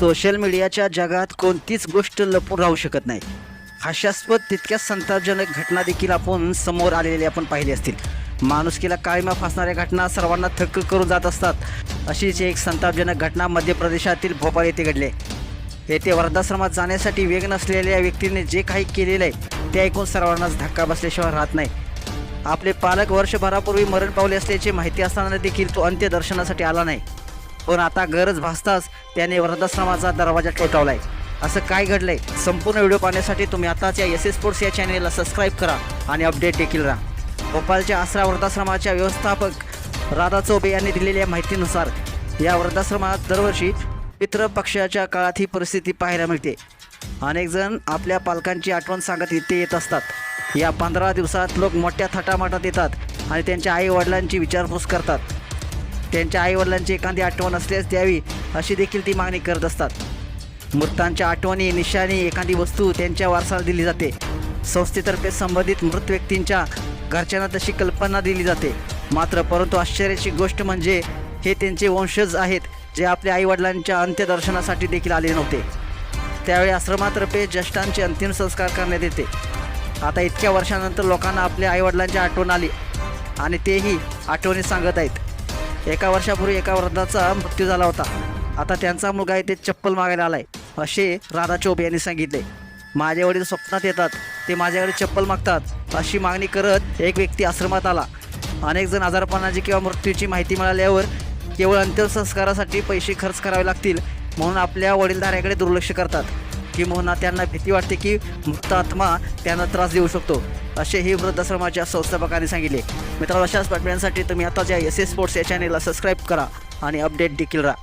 Social मीडियाच्या जगात कोणतीच गोष्ट लपून राहू शकत नाही. हास्यास्पद तितक्याच संतापजनक घटना देखील आपण समोर आलेल्या आपण पाहिली असतील. माणुसकीला काळीमा फासणाऱ्या घटना सर्वांना थक्क करून जात असतात. अशीच एक संतापजनक घटना मध्य प्रदेशातील भोपाळ येथे घडली. आहे. येथे वृद्धाश्रमात जाण्यासाठी वेग नसलेल्या व्यक्तीने जे काही केलेलं आहे ते ऐकून सर्वांनाच धक्का बसल्याशिवाय राहत नाही. आपले पालक वर्षभरापूर्वी मरण पावले असल्याची माहिती असताना देखील तो अंत्यदर्शनासाठी आला नाही. पण आता गरज भासताच त्याने वृद्धाश्रमाचा दरवाजा ठोठावलाय असं काय घडलंय? संपूर्ण व्हिडिओ पाहण्यासाठी तुम्ही आताच या एस एस स्पोर्ट्स या चॅनेलला सबस्क्राईब करा आणि अपडेट देखील राहा. भोपाळच्या आसरा वृद्धाश्रमाच्या व्यवस्थापक राधा चौबे यांनी दिलेल्या माहितीनुसार या वृद्धाश्रमात दरवर्षी पितृपक्षाच्या काळात ही परिस्थिती पाहायला मिळते. अनेक जण आपल्या पालकांची आठवण सांगत इथे येत असतात. या पंधरा दिवसात लोक मोठ्या थाटामाटात येतात आणि त्यांच्या आई वडिलांची विचारपूस करतात. त्यांच्या आईवडिलांची एखादी आठवण असल्यास द्यावी अशी देखील ती मागणी करत असतात. मृतांच्या आठवणी निशाणी एखादी वस्तू त्यांच्या वारसाला दिली जाते. संस्थेतर्फे संबंधित मृत व्यक्तींच्या घरच्यांना तशी कल्पना दिली जाते. मात्र परंतु आश्चर्याची गोष्ट म्हणजे हे त्यांचे वंशज आहेत जे आपल्या आईवडिलांच्या अंत्यदर्शनासाठी देखील आले नव्हते. त्यावेळी आश्रमातर्फे ज्येष्ठांचे अंतिम संस्कार करण्यात येते. आता इतक्या वर्षानंतर लोकांना आपल्या आईवडिलांची आठवण आली आणि तेही आठवणी सांगत आहेत. एका वर्षापूर्वी एका वृद्धाचा मृत्यू झाला होता. आता त्यांचा मुलगा इथे चप्पल मागायला आलाय असे राधा चोप यांनी सांगितले. माझे वडील स्वप्नात येतात ते माझ्याकडे चप्पल मागतात अशी मागणी करत एक व्यक्ती आश्रमात आला. अनेक जण आजारपणाची किंवा मृत्यूची माहिती मिळाल्यावर केवळ अंत्यसंस्कारासाठी पैसे खर्च करावे लागतील म्हणून आपल्या वडीलधाऱ्याकडे दुर्लक्ष करतात. किंबहुना त्यांना भीती वाटते की मुक्त आत्मा त्यांना त्रास देऊ शकतो असे हे वृद्धाश्रमाच्या संस्थापकांनी सांगितले. मित्रांनो अशाच बातम्यांसाठी तुम्ही आता या एस एस स्पोर्ट्स या चॅनेलला सबस्क्राईब करा आणि अपडेट देखील राहा.